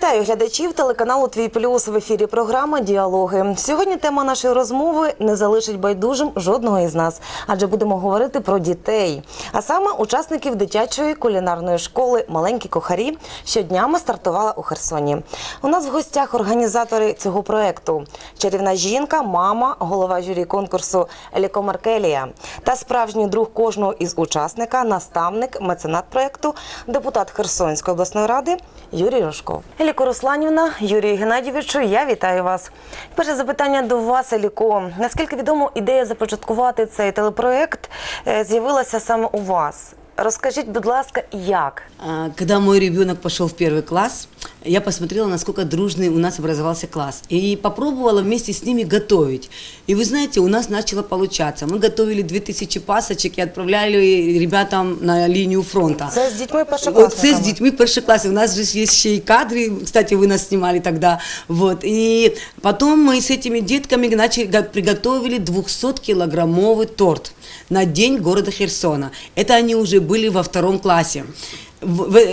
Вітаю глядачів телеканалу Твій Плюс в ефірі програма Діалоги. Сьогодні тема нашої розмови не залишить байдужим жодного із нас, адже будемо говорити про дітей, а саме учасників дитячої кулінарної школи Маленькі кухарі щоднями стартувала у Херсоні. У нас в гостях організатори цього проекту: чарівна жінка, мама, голова журі конкурсу Еліко Маркелія та справжній друг кожного із учасника, наставник, меценат проекту, депутат Херсонської обласної ради Юрій Рожков. Еліко Русланівна, Юрію Геннадійовичу, я вітаю вас. Перше запитання до вас, Еліко. Наскільки відомо, ідея започаткувати цей телепроект е, з'явилася саме у вас? Розкажіть, будь ласка, як? А, Когда мой ребенок пошел в первый класс, я посмотрела, насколько дружный у нас образовался класс. И попробовала вместе с ними готовить. И вы знаете, у нас начало получаться. Мы готовили 2000 пасочек и отправляли ребятам на линию фронта. Це з дітьми Вот першокласниками? це з дітьми перший класс. У нас же есть ще и кадры, кстати, вы нас снимали тогда. Вот. И потом мы с этими детками начали, го- приготовили 200-килограммовый торт на день города Херсона. Это они уже были во втором классе.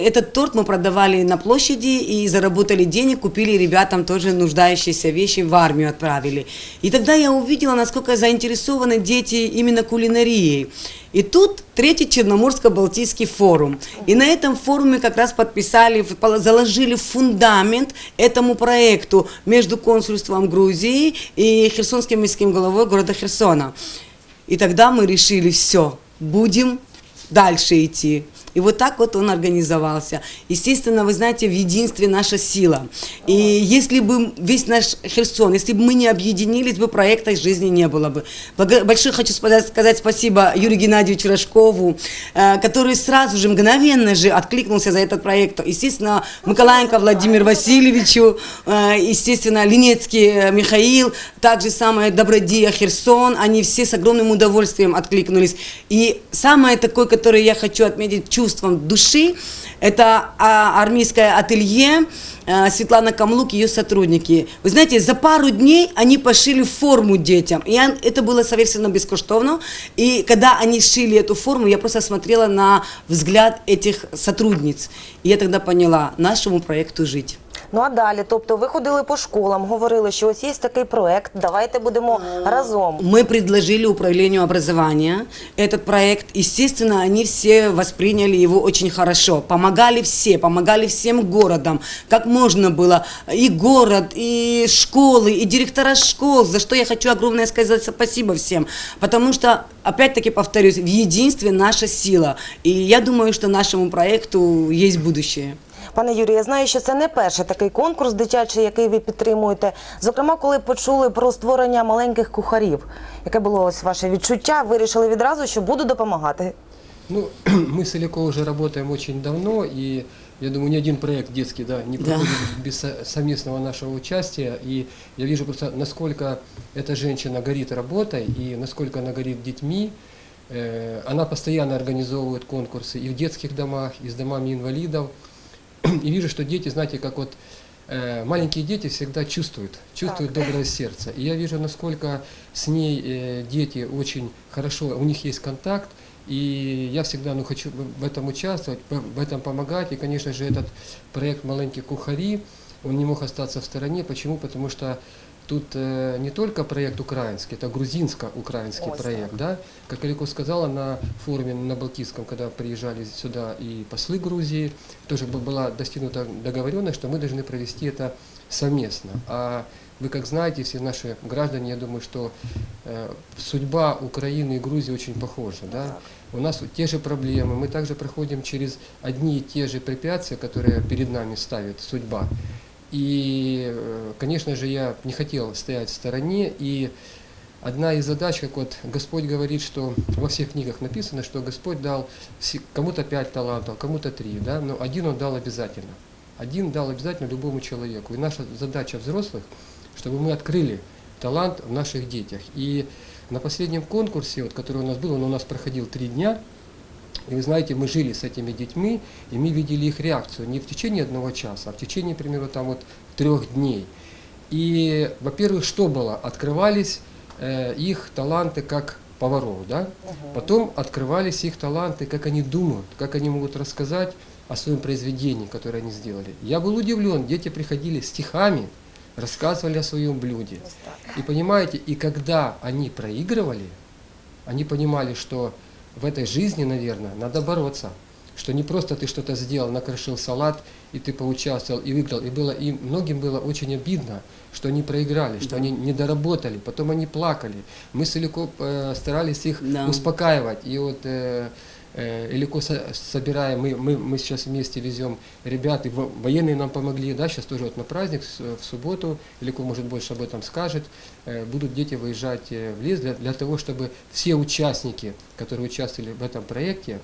Этот торт мы продавали на площади и заработали денег, купили ребятам тоже нуждающиеся вещи, в армию отправили. И тогда я увидела, насколько заинтересованы дети именно кулинарией. И тут третий Черноморско-Балтийский форум. И на этом форуме как раз подписали, заложили фундамент этому проекту между консульством Грузии и Херсонским міським головой города Херсона. И тогда мы решили, все, будем дальше идти. И вот так вот он организовался. Естественно, вы знаете, в единстве наша сила. И если бы весь наш Херсон, если бы мы не объединились, бы проекта жизни не было бы. Большое хочу сказать спасибо Юрию Геннадьевичу Рожкову, э, который сразу же, мгновенно же откликнулся за этот проект. Естественно, Николаенко Владимир Васильевичу, э, естественно, Линецкий э, Михаил, также самое Добродия Херсон, они все с огромным удовольствием откликнулись. И самое такое, которое я хочу отметить чувством души, это а, армейское ателье, э, Светлана Камлук, ее сотрудники. Вы знаете, за пару дней они пошили форму детям. И это было совершенно бескоштовно. И когда они шили эту форму, я просто смотрела на взгляд этих сотрудниц. И я тогда поняла, нашему проекту жить. Ну а далі, тобто ви ходили по школам, говорили, що ось є такий проект, давайте будемо разом. Мы предложили управлению образования этот проект. Естественно, они все восприняли его очень хорошо. Помогали все, помогали всем городам, как можно было. И город, и школы, и директора школ, за что я хочу огромное сказать спасибо всем. Потому что, опять-таки повторюсь, в единстве наша сила. И я думаю, что нашему проекту есть будущее. Пане Юрію, я знаю, що це не перший такий конкурс дитячий, який ви підтримуєте. Зокрема, коли почули про створення маленьких кухарів, яке було ось ваше відчуття, вирішили відразу, що буду допомагати. Ну, мы с Илико уже работаем очень давно, и я думаю, ни один проект детский да, не Да. проходит без со- совместного нашего участия. И я вижу просто, насколько эта женщина горит работой и насколько она горит детьми. Э, Она постоянно организовывает конкурсы и в детских домах, и с домами инвалидов. И вижу, что дети, знаете, как вот э, маленькие дети всегда чувствуют, чувствуют доброе сердце. И я вижу, насколько с ней э, дети очень хорошо, у них есть контакт. И я всегда ну, хочу в- этом участвовать, в в этом помогать. И, конечно же, этот проект «Маленькие кухари», он не мог остаться в стороне. Почему? Потому что тут э, не только проект украинский, это грузинско-украинский проект. Да? Как Алико сказала на форуме на Балтийском, когда приезжали сюда и послы Грузии, тоже была достигнута договоренность, что мы должны провести это совместно. А вы как знаете, все наши граждане, я думаю, что э, судьба Украины и Грузии очень похожа. Да? У нас те же проблемы, мы также проходим через одни и те же препятствия, которые перед нами ставит судьба. И, э, конечно же, я не хотел стоять в стороне, и одна из задач, как вот Господь говорит, что во всех книгах написано, что Господь дал кому-то пять талантов, кому-то три, да, но один Он дал обязательно. Один дал обязательно любому человеку. И наша задача взрослых, чтобы мы открыли талант в наших детях. И на последнем конкурсе, вот, который у нас был, он у нас проходил три дня, и вы знаете, мы жили с этими детьми, и мы видели их реакцию не в течение одного часа, а в течение, к примеру, там вот трех дней. И, во-первых, что было? Открывались э, их таланты как поваров, да? Потом открывались их таланты, как они думают, как они могут рассказать о своем произведении, которое они сделали. Я был удивлен, дети приходили стихами, рассказывали о своем блюде. И понимаете, и когда они проигрывали, они понимали, что в этой жизни, наверное, надо бороться. Что не просто ты что-то сделал, накрошил салат, и ты поучаствовал и выиграл. И было им, многим было очень обидно, что они проиграли, что они не доработали. Потом они плакали. Мы с Илико э, старались их Да. успокаивать. И вот э, э, со- собираем, мы, мы, мы сейчас вместе везем ребят, и во- военные нам помогли, да, сейчас тоже вот на праздник в субботу, Илико, может, больше об этом скажет, э, будут дети выезжать э, в лес для, для того, чтобы все участники, которые участвовали в этом проекте,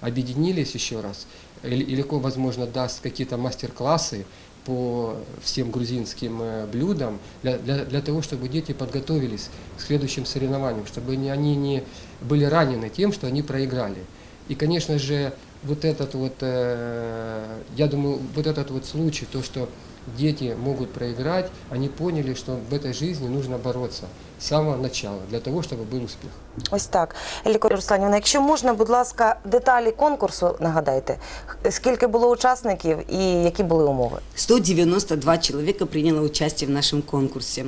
объединились еще раз. Илико, возможно, даст какие-то мастер-классы по всем грузинским блюдам для, для, для того, чтобы дети подготовились к следующим соревнованиям, чтобы они не были ранены тем, что они проиграли. И, конечно же, вот этот вот, э, я думаю, вот этот вот случай, то, что дети могут проиграть, они поняли, что в этой жизни нужно бороться с самого начала, для того, чтобы был успех. Ось так. Еліко Русланівна, якщо можна, будь ласка, деталі конкурсу нагадайте. Х- Скільки було учасників і які були умови? 192 человека приняло участие в нашем конкурсе.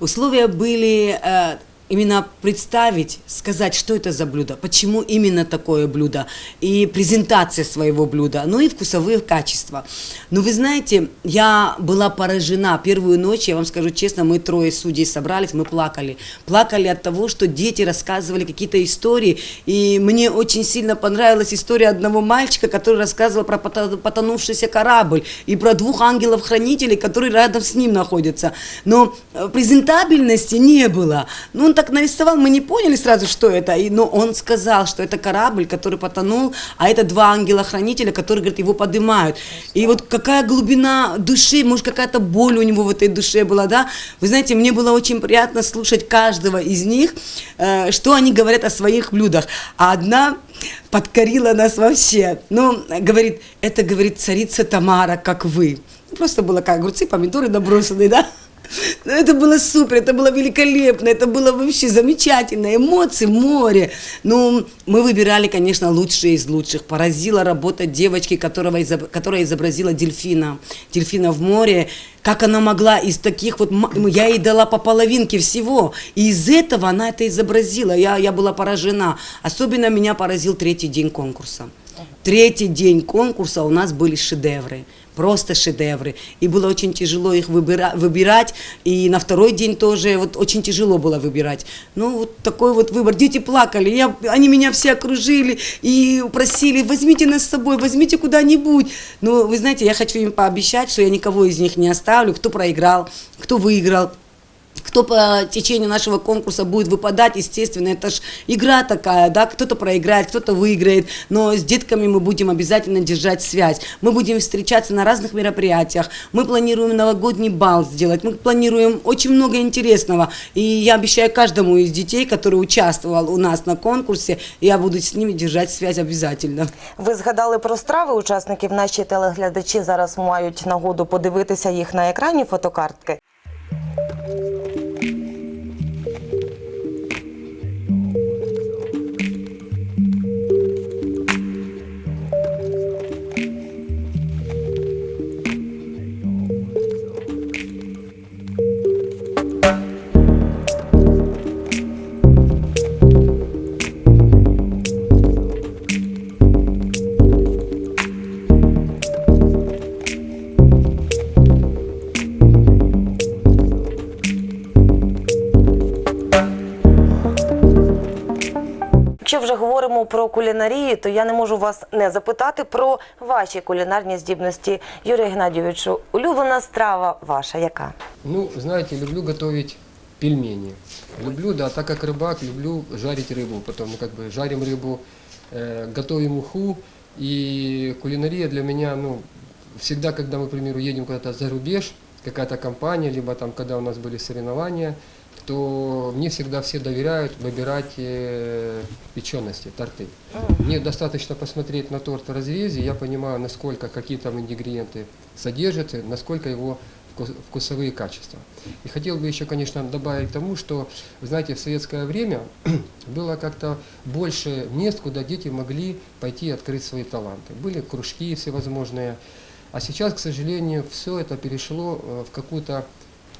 Условия были э, именно представить, сказать, что это за блюдо, почему именно такое блюдо, и презентация своего блюда, ну и вкусовые качества. Но вы знаете, я была поражена. Первую ночь, я вам скажу честно, мы трое судей собрались, мы плакали. Плакали от того, что дети рассказывали какие-то истории, и мне очень сильно понравилась история одного мальчика, который рассказывал про пото- потонувшийся корабль и про двух ангелов-хранителей, которые рядом с ним находятся. Но э, презентабельности не было. Ну, так нарисовал, мы не поняли сразу, что это, и, но он сказал, что это корабль, который потонул, а это два ангела-хранителя, которые, говорит, его поднимают. И вот какая глубина души, может, какая-то боль у него в этой душе была, да? Вы знаете, мне было очень приятно слушать каждого из них, э, что они говорят о своих блюдах. А одна подкорила нас вообще. Ну, говорит, это, говорит, царица Тамара, как вы. Просто было как огурцы, помидоры набросанные, да? Ну, Это было супер, это было великолепно, это было вообще замечательно, эмоции, море. Ну, мы выбирали, конечно, лучшие из лучших. Поразила работа девочки, которого которая изобразила дельфина, дельфина в море. Как она могла из таких вот, я ей дала по половинке всего, и из этого она это изобразила. Я, я была поражена. Особенно меня поразил третий день конкурса. Третий день конкурса у нас были шедевры, просто шедевры. И было очень тяжело их выбира- выбирать. И на второй день тоже вот очень тяжело было выбирать. Ну, вот такой вот выбор. Дети плакали, я, они меня все окружили и просили, возьмите нас с собой, возьмите куда-нибудь. Но вы знаете, я хочу им пообещать, что я никого из них не оставлю, кто проиграл, кто выиграл кто по течению нашего конкурса будет выпадать, естественно, это ж игра такая, да, кто-то проиграет, кто-то выиграет, но с детками мы будем обязательно держать связь. Мы будем встречаться на разных мероприятиях, мы планируем новогодний бал сделать, мы планируем очень много интересного, и я обещаю каждому из детей, который участвовал у нас на конкурсе, я буду с ними держать связь обязательно. Ви згадали про страви учасників. Наші телеглядачі зараз мають нагоду подивитися їх на екрані фотокартки. говоримо про кулінарію, то я не можу вас не запитати про ваші кулінарні здібності. Юрію Геннадійовичу, улюблена страва ваша яка? Ну, знаете, люблю готовить пельмени. Люблю, да, так как рыбак, люблю жарить рыбу. Потом мы как бы жарим рыбу, э, готовим уху. И кулинария для меня, ну, всегда, когда мы, к примеру, едем куда-то за рубеж, какая-то компания, либо там, когда у нас были соревнования, то мне всегда все доверяют выбирать э, печености, торты. Мне достаточно посмотреть на торт в разрезе, я понимаю, насколько какие там ингредиенты содержатся, насколько его вкус- вкусовые качества. И хотел бы еще, конечно, добавить к тому, что, знаете, в советское время было как-то больше мест, куда дети могли пойти и открыть свои таланты. Были кружки всевозможные, а сейчас, к сожалению, все это перешло э, в какую-то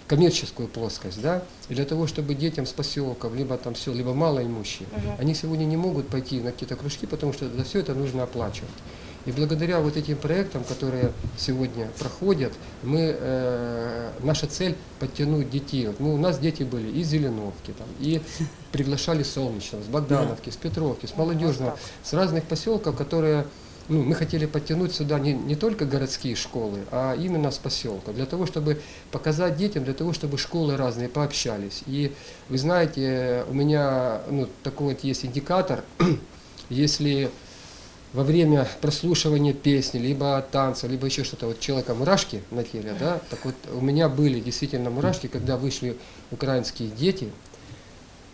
коммерческую плоскость, да, и для того, чтобы детям с поселков, либо там все, либо малоимущие, они сегодня не могут пойти на какие-то кружки, потому что за все это нужно оплачивать. И благодаря вот этим проектам, которые сегодня проходят, мы, э, наша цель подтянуть детей. Вот мы, у нас дети были из Зеленовки, там, и приглашали Солнечного, с Богдановки, с Петровки, с Молодежного, с разных поселков, которые ну, мы хотели подтянуть сюда не, не только городские школы, а именно с поселка, для того, чтобы показать детям, для того, чтобы школы разные пообщались. И вы знаете, у меня ну, такой вот есть индикатор, если во время прослушивания песни, либо танца, либо еще что-то, вот человека мурашки на теле, да, так вот у меня были действительно мурашки, когда вышли украинские дети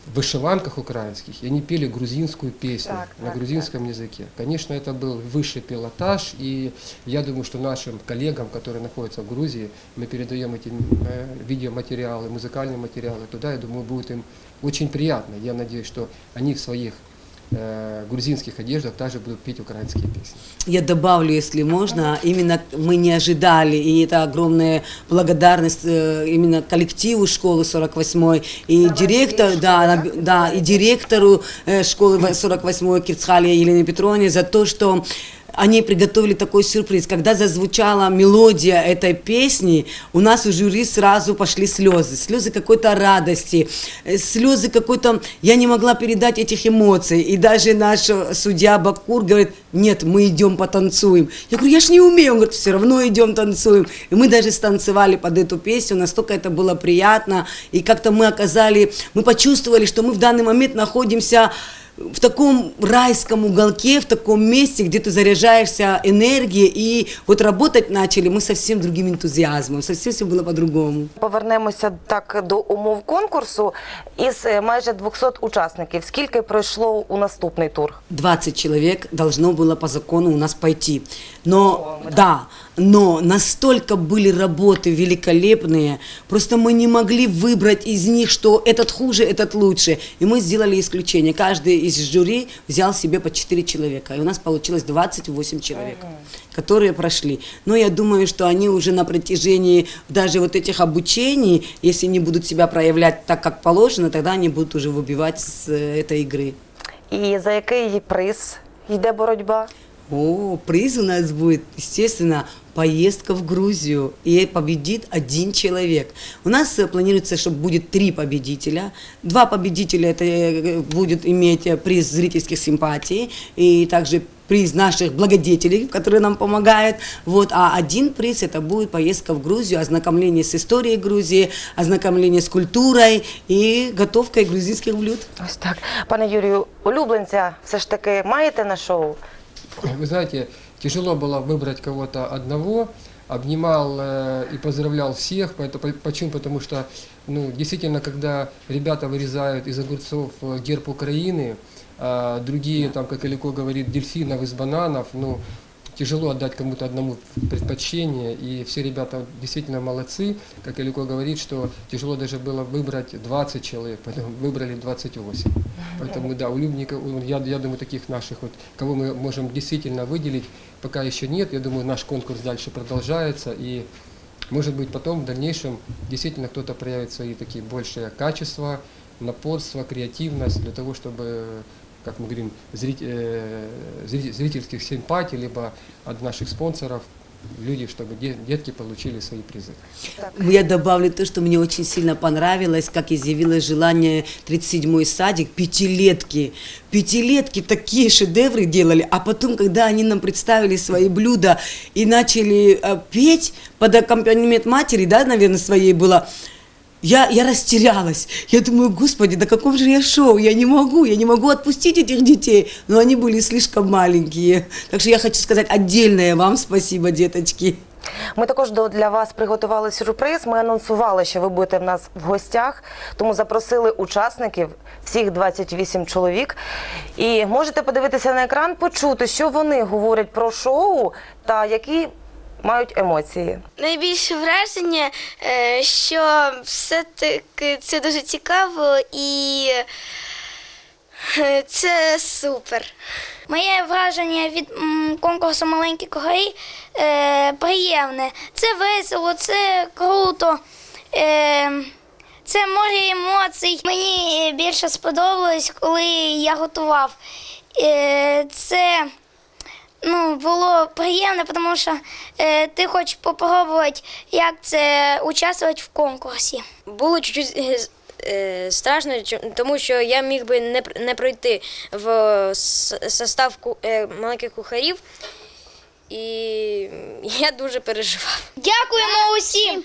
в вышиванках украинских, и они пели грузинскую песню Так, на так, грузинском языке. Конечно, это был высший пилотаж, и я думаю, что нашим коллегам, которые находятся в Грузии, мы передаем эти э, видеоматериалы, музыкальные материалы туда, я думаю, будет им очень приятно. Я надеюсь, что они в своих грузинских одеждах также будут петь украинские песни. Я добавлю, если можно, именно мы не ожидали, и это огромная благодарность э, именно коллективу школы 48 и директору, да, на- да, и директору э, школы 48 Кирцхалия Елене Петровне за то, что они приготовили такой сюрприз. Когда зазвучала мелодия этой песни, у нас у жюри сразу пошли слезы. Слезы какой-то радости, э, слезы какой-то... Я не могла передать этих эмоций. И даже наш э, судья Бакур говорит, нет, мы идем потанцуем. Я говорю, я ж не умею. Он говорит, все равно идем танцуем. И мы даже станцевали под эту песню, настолько это было приятно. И как-то мы оказали, мы почувствовали, что мы в данный момент находимся в таком райском уголке, в таком месте, где ты заряжаешься энергией, и вот работать начали мы совсем другим энтузиазмом, совсем все было по-другому. Повернемося так до умов конкурсу. Із е, майже 200 учасників, скільки пройшло у наступний тур? 20 человек должно было по закону у нас пойти. Но, да, но настолько были работы великолепные, просто мы не могли выбрать из них, что этот хуже, этот лучше. И мы сделали исключение. Каждый из жюри взял себе по 4 человека. И у нас получилось 28 человек, которые прошли. Но я думаю, что они уже на протяжении даже вот этих обучений, если не будут себя проявлять так, как положено, тогда они будут уже выбивать с э, этой игры. І за який приз йде боротьба? О, приз у нас будет, естественно, поездка в Грузию, и победит один человек. У нас э, планируется, что будет три победителя. Два победителя это э, будет иметь э, приз зрительских симпатий и также приз наших благодетелей, которые нам помогают. Вот. А один приз это будет поездка в Грузию, ознакомление с историей Грузии, ознакомление с культурой и готовкой грузинских блюд. Ось так. Пане Юрію, улюбленця все ж таки маєте на шоу? Вы знаете, тяжело было выбрать кого-то одного, обнимал э, и поздравлял всех, поэтому, по- почему? Потому что, ну, действительно, когда ребята вырезают из огурцов э, герб Украины, а другие, там, как Илико говорит, дельфинов из бананов, ну, тяжело отдать кому-то одному предпочтение, и все ребята действительно молодцы, как Илико говорит, что тяжело даже было выбрать 20 человек, поэтому выбрали 28. Поэтому, да, у Любников, у- я, я думаю, таких наших, вот, кого мы можем действительно выделить, пока еще нет. Я думаю, наш конкурс дальше продолжается, и, может быть, потом в дальнейшем действительно кто-то проявит свои такие большие качества, напорство, креативность для того, чтобы как мы говорим, э, зри- зрительских симпатий, либо от наших спонсоров люди, чтобы де- детки получили свои призы. Я добавлю то, что мне очень сильно понравилось, как изъявилось желание 37-й садик, пятилетки. Пятилетки такие шедевры делали, а потом, когда они нам представили свои блюда и начали э, петь под аккомпанемент матери, да, наверное, своей было, я, я растерялась. Я думаю, господи, да каком же я шоу? Я не могу, я не могу отпустить этих детей. Но они были слишком маленькие. Так что я хочу сказать отдельное вам спасибо, деточки. Ми також до- для вас приготували сюрприз. Ми анонсували, що ви будете в нас в гостях, тому запросили учасників, всіх 28 чоловік. І можете подивитися на екран, почути, що вони говорять про шоу та які мають емоції? Найбільше враження, е, що все-таки це дуже цікаво і е, це супер. Моє враження від конкурсу Маленькі е, приємне. Це весело, це круто. Е, це море емоцій. Мені більше сподобалось, коли я готував. Це ну, було приємно, тому що е, ти хочеш попробувати, як це участвувати в конкурсі. Було чуть-чуть е, е, страшно, тому що я міг би не, пр- не пройти в состав ку- е, маленьких кухарів. І я дуже переживав. Дякуємо усім!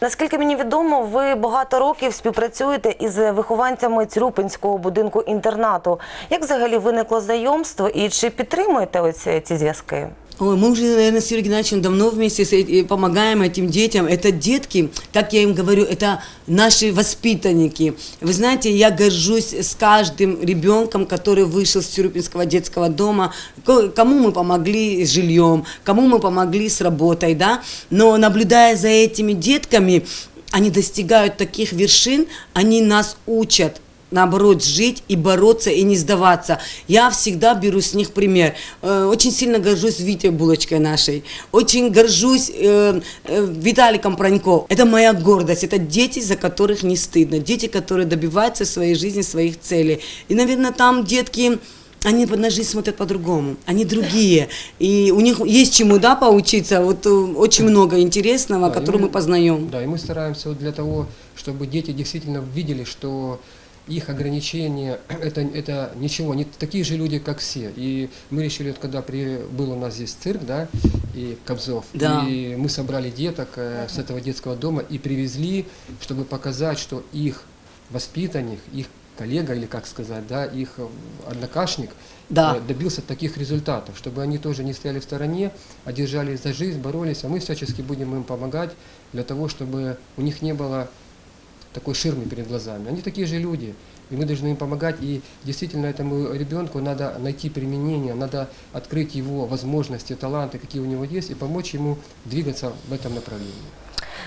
Наскільки мені відомо, ви багато років співпрацюєте із вихованцями Цюрупинського будинку інтернату. Як взагалі виникло знайомство і чи підтримуєте ось ці зв'язки? Ой, мы уже, наверное, с Юрием Геннадьевичем давно вместе с эти- помогаем этим детям. Это детки, как я им говорю, это наши воспитанники. Вы знаете, я горжусь с каждым ребенком, который вышел с Тюрюпинского детского дома, ко- кому мы помогли с жильем, кому мы помогли с работой, да. Но наблюдая за этими детками, они достигают таких вершин, они нас учат наоборот, жить и бороться, и не сдаваться. Я всегда беру с них пример. Э, Очень сильно горжусь Витей Булочкой нашей. Очень горжусь э, э, Виталиком Пронько. Это моя гордость. Это дети, за которых не стыдно. Дети, которые добиваются в своей жизни своих целей. И, наверное, там детки... Они на жизнь смотрят по-другому, они другие, и у них есть чему, да, поучиться, вот очень много интересного, Да, которое и мы познаем. Да, и мы стараемся вот для того, чтобы дети действительно видели, что их ограничения это, это ничего, они такие же люди, как все. И мы решили, вот когда при, был у нас здесь цирк, да, и Кобзов, Да. и мы собрали деток э, с этого детского дома и привезли, чтобы показать, что их воспитанник, их коллега, или как сказать, да, их э, однокашник Да. э, добился таких результатов, чтобы они тоже не стояли в стороне, а держались за жизнь, боролись, а мы всячески будем им помогать для того, чтобы у них не было такой ширмы перед глазами. Они такие же люди, и мы должны им помогать. И действительно этому ребенку надо найти применение, надо открыть его возможности, таланты, какие у него есть, и помочь ему двигаться в этом направлении.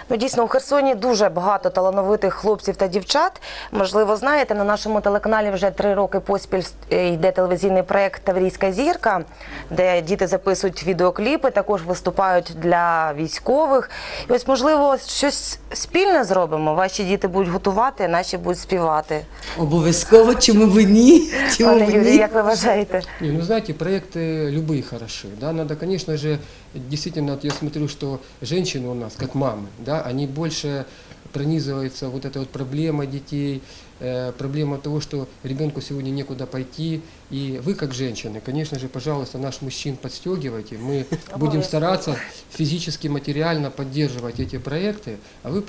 Ну дійсно у Херсоні дуже багато талановитих хлопців та дівчат. Можливо, знаєте, на нашому телеканалі вже три роки поспіль е, йде телевізійний проект Таврійська зірка, де діти записують відеокліпи, також виступають для військових. І ось, можливо, щось спільне зробимо. Ваші діти будуть готувати, наші будуть співати. Обов'язково, чому б і ні? Чому Пане б і Юрію, ні? як ви вважаєте? Не, ну знаете, проекты любые хороши, да, надо, конечно же, действительно, вот я смотрю, что женщины у нас, как мамы, Да, они больше пронизываются вот этой вот проблемой детей, э, проблема того, что ребенку сегодня некуда пойти, и вы, как женщины, конечно же, пожалуйста, наш мужчин подстегивайте, мы будем стараться физически, материально поддерживать эти проекты, а вы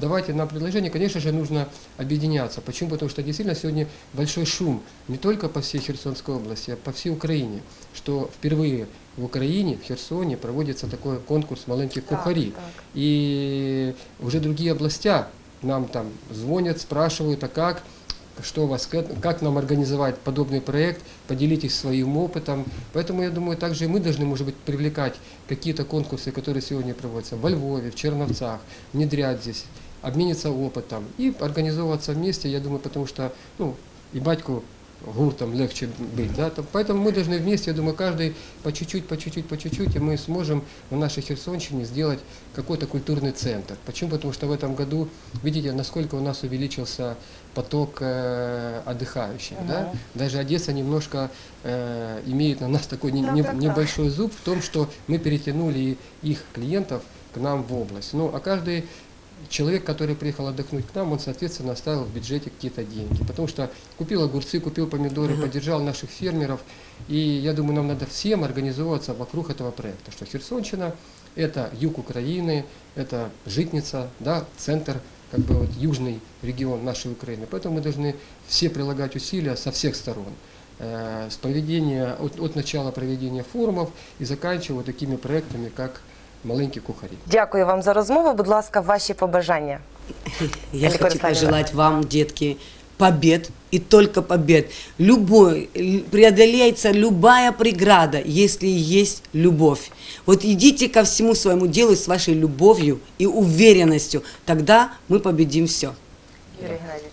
давайте нам предложение, конечно же, нужно объединяться. Почему? Потому что действительно сегодня большой шум не только по всей Херсонской области, а по всей Украине, что впервые в Украине, в Херсоне проводится такой конкурс маленьких кухарей. И уже другие областя нам там звонят, спрашивают, а как, что у вас, как, как нам организовать подобный проект, поделитесь своим опытом. Поэтому я думаю, также и мы должны, может быть, привлекать какие-то конкурсы, которые сегодня проводятся во Львове, в Черновцах, внедрять здесь, обмениться опытом и организовываться вместе, я думаю, потому что, ну, и батьку гуртом легче быть, да, то- поэтому мы должны вместе, я думаю, каждый по чуть-чуть, по чуть-чуть, по чуть-чуть, и мы сможем в нашей Херсонщине сделать какой-то культурный центр. Почему? Потому что в этом году, видите, насколько у нас увеличился поток э, отдыхающих, да, даже Одесса немножко э, имеет на нас такой не- не- небольшой зуб в том, что мы перетянули их клиентов к нам в область. Ну, а каждый человек, который приехал отдохнуть к нам, он, соответственно, оставил в бюджете какие-то деньги. Потому что купил огурцы, купил помидоры, поддержал наших фермеров. И я думаю, нам надо всем организовываться вокруг этого проекта. Что Херсонщина – это юг Украины, это житница, да, центр, как бы вот южный регион нашей Украины. Поэтому мы должны все прилагать усилия со всех сторон. Э, С проведения, от, от начала проведения форумов и заканчивая вот такими проектами, как «Маленькие кухари». Дякую вам за розмову. Будь ласка, ваші побажання. Я Элька хочу пожелать вам, детки, побед и только побед. Любой, преодолеется любая преграда, если есть любовь. Вот идите ко всему своему делу с вашей любовью и уверенностью, тогда мы победим все.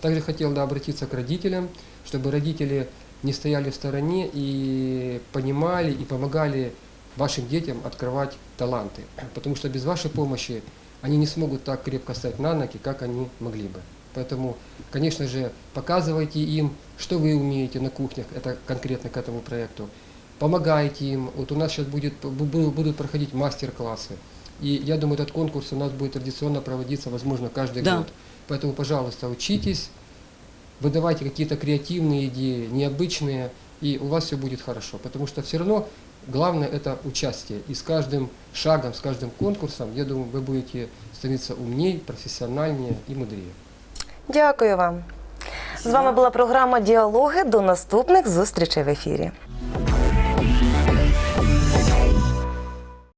Также хотел да, обратиться к родителям, чтобы родители не стояли в стороне и понимали и помогали вашим детям открывать таланты. Потому что без вашей помощи они не смогут так крепко стать на ноги, как они могли бы. Поэтому, конечно же, показывайте им, что вы умеете на кухнях, это конкретно к этому проекту. Помогайте им. Вот у нас сейчас будет, бу- будут проходить мастер-классы. И я думаю, этот конкурс у нас будет традиционно проводиться, возможно, каждый Да. год. Поэтому, пожалуйста, учитесь, выдавайте какие-то креативные идеи, необычные, и у вас все будет хорошо. Потому что все равно главное это участие. И с каждым шагом, с каждым конкурсом, я думаю, вы будете становиться умнее, профессиональнее и мудрее. Дякую вам. З вами була програма Діалоги. До наступних зустрічей в ефірі.